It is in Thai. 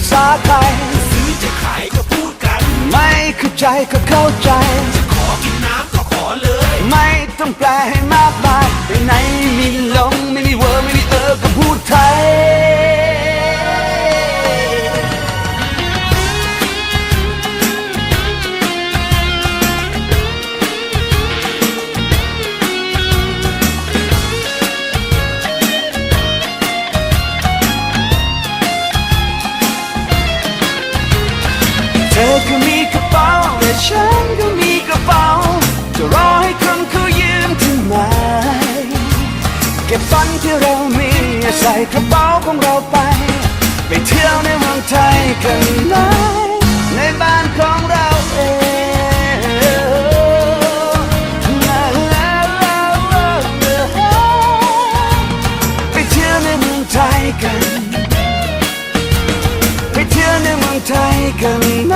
าพูดภาษาไทยซื้อจะขายก็พูดกัน ไม่เข้าใจก็เข้าใจขอกินน้ำก็ขอเลย ไม่ต้องแปลให้มากมายไปไหนไม่มีหลงไม่มีเวอร์ไม่มีเออก็พูดไทย ใส่กระเป๋าของเราไป ไปเที่ยวในเมืองไทยกันไหมในบ้านของเราเองไปเที่ยวในเมืองไทยกัน ไปเที่ยวในเมืองไทยกัน